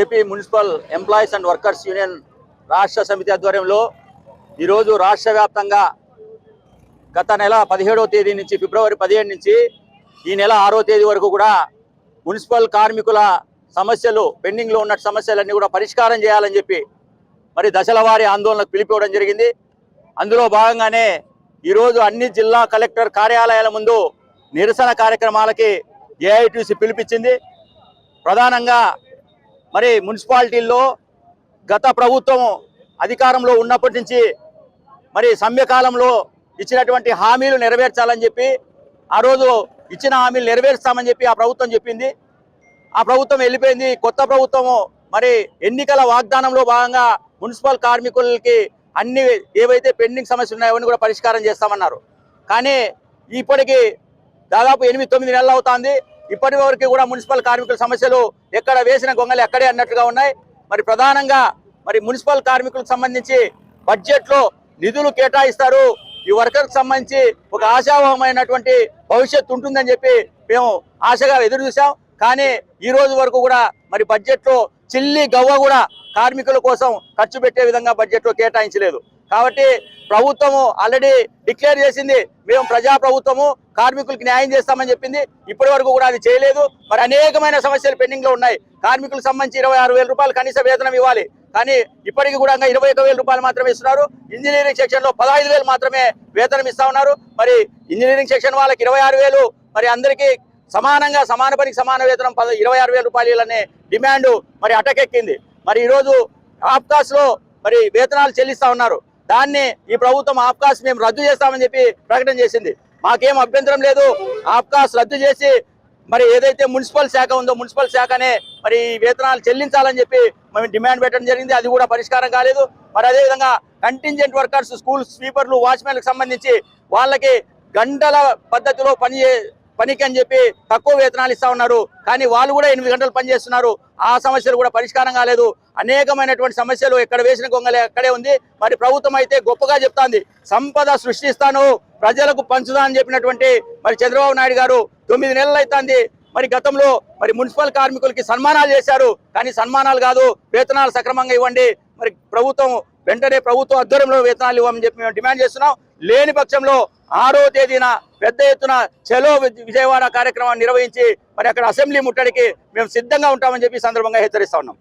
AP municipal employees and workers union రాష్ట్ర సమితి ఆధ్వర్యంలో ఈరోజు రాష్ట్ర వ్యాప్తంగా గత నెల పదిహేడవ తేదీ నుంచి ఫిబ్రవరి పదిహేడు నుంచి ఈ నెల ఆరో తేదీ వరకు కూడా మున్సిపల్ కార్మికుల సమస్యలు పెండింగ్లో ఉన్న సమస్యలన్నీ కూడా పరిష్కారం చేయాలని చెప్పి మరి దశల వారి ఆందోళనకు పిలిపివ్వడం జరిగింది. అందులో భాగంగానే ఈరోజు అన్ని జిల్లా కలెక్టర్ కార్యాలయాల ముందు నిరసన కార్యక్రమాలకి ఏఐటీసీ పిలిపించింది. ప్రధానంగా మరి మున్సిపాలిటీల్లో గత ప్రభుత్వం అధికారంలో ఉన్నప్పటి నుంచి మరి సమ్యకాలంలో ఇచ్చినటువంటి హామీలు నెరవేర్చాలని చెప్పి ఆ రోజు ఇచ్చిన హామీలు నెరవేరుస్తామని చెప్పి ఆ ప్రభుత్వం చెప్పింది. ఆ ప్రభుత్వం వెళ్ళిపోయింది. కొత్త ప్రభుత్వము మరి ఎన్నికల వాగ్దానంలో భాగంగా మున్సిపల్ కార్మికులకి అన్ని ఏవైతే పెండింగ్ సమస్యలు ఉన్నాయో అవన్నీ కూడా పరిష్కారం చేస్తామన్నారు. కానీ ఇప్పటికీ దాదాపు ఎనిమిది తొమ్మిది నెలలు అవుతుంది. ఇప్పటి వరకు కూడా మున్సిపల్ కార్మికుల సమస్యలు ఎక్కడ వేసిన గొంగలు ఎక్కడే అన్నట్టుగా ఉన్నాయి. మరి ప్రధానంగా మరి మున్సిపల్ కార్మికులకు సంబంధించి బడ్జెట్లో నిధులు కేటాయిస్తారు. ఈ వర్కర్కి సంబంధించి ఒక ఆశావహమైనటువంటి భవిష్యత్తు ఉంటుందని చెప్పి మేము ఆశగా ఎదురు చూసాం కానీ ఈ రోజు వరకు కూడా మరి బడ్జెట్లో చిల్లి గవ్వ కూడా కార్మికుల కోసం ఖర్చు పెట్టే విధంగా బడ్జెట్లో కేటాయించలేదు. కాబట్టి ప్రభుత్వము ఆల్రెడీ డిక్లేర్ చేసింది. మేము ప్రజా ప్రభుత్వము కార్మికులకు న్యాయం చేస్తామని చెప్పింది. ఇప్పటి వరకు కూడా అది చేయలేదు. మరి అనేకమైన సమస్యలు పెండింగ్లో ఉన్నాయి. కార్మికులకు సంబంధించి ఇరవై ఆరు వేల రూపాయలు కనీస వేతనం ఇవ్వాలి. కానీ ఇప్పటికి కూడా ఇరవై ఒక వేల రూపాయలు మాత్రమే ఇస్తున్నారు. ఇంజనీరింగ్ సెక్షన్లో పదహైదు వేలు మాత్రమే వేతనం ఇస్తా ఉన్నారు. మరి ఇంజనీరింగ్ సెక్షన్ వాళ్ళకి ఇరవై ఆరు వేలు మరి అందరికీ సమానంగా సమాన పనికి సమాన వేతనం పద ఇరవై ఆరు వేల రూపాయలనే డిమాండ్ మరి అటకెక్కింది. మరి ఈరోజు ఆప్కాస్లో మరి వేతనాలు చెల్లిస్తా ఉన్నారు. దాన్ని ఈ ప్రభుత్వం ఆఫ్కాస్ మేము రద్దు చేస్తామని చెప్పి ప్రకటన చేసింది. మాకేం అభ్యంతరం లేదు. ఆఫ్కాస్ రద్దు చేసి మరి ఏదైతే మున్సిపల్ శాఖ ఉందో మున్సిపల్ శాఖనే మరి ఈ వేతనాలు చెల్లించాలని చెప్పి మేము డిమాండ్ పెట్టడం జరిగింది. అది కూడా పరిష్కారం కాలేదు. మరి అదేవిధంగా కంటింజెంట్ వర్కర్స్ స్కూల్ స్వీపర్లు వాచ్మెన్లకు సంబంధించి వాళ్ళకి గంటల పద్ధతిలో పని పనికి అని చెప్పి తక్కువ వేతనాలు ఇస్తా ఉన్నారు. కానీ వాళ్ళు కూడా ఎనిమిది గంటలు పనిచేస్తున్నారు ఆ సమస్యలు కూడా పరిష్కారం కాలేదు. అనేకమైనటువంటి సమస్యలు ఎక్కడ వేసిన గొంగలే అక్కడే ఉంది. మరి ప్రభుత్వం అయితే గొప్పగా చెప్తాంది. సంపద సృష్టిస్తాను ప్రజలకు పంచుదా అని చెప్పినటువంటి మరి చంద్రబాబు నాయుడు గారు తొమ్మిది నెలలు అవుతుంది మరి గతంలో మరి మున్సిపల్ కార్మికులకి సన్మానాలు చేశారు. కానీ సన్మానాలు కాదు వేతనాలు సక్రమంగా ఇవ్వండి. మరి ప్రభుత్వం వెంటనే ప్రభుత్వం ఆధ్వర్యంలో వేతనాలు ఇవ్వమని చెప్పి మేము డిమాండ్ చేస్తున్నాం. లేని పక్షంలో ఆరో తేదీన పెద్ద ఎత్తున చలో వి- విజయవాడ కార్యక్రమాన్ని నిర్వహించి మరి అక్కడ అసెంబ్లీ ముట్టడికి మేము సిద్ధంగా ఉంటామని చెప్పి సందర్భంగా హెచ్చరిస్తా ఉన్నాం.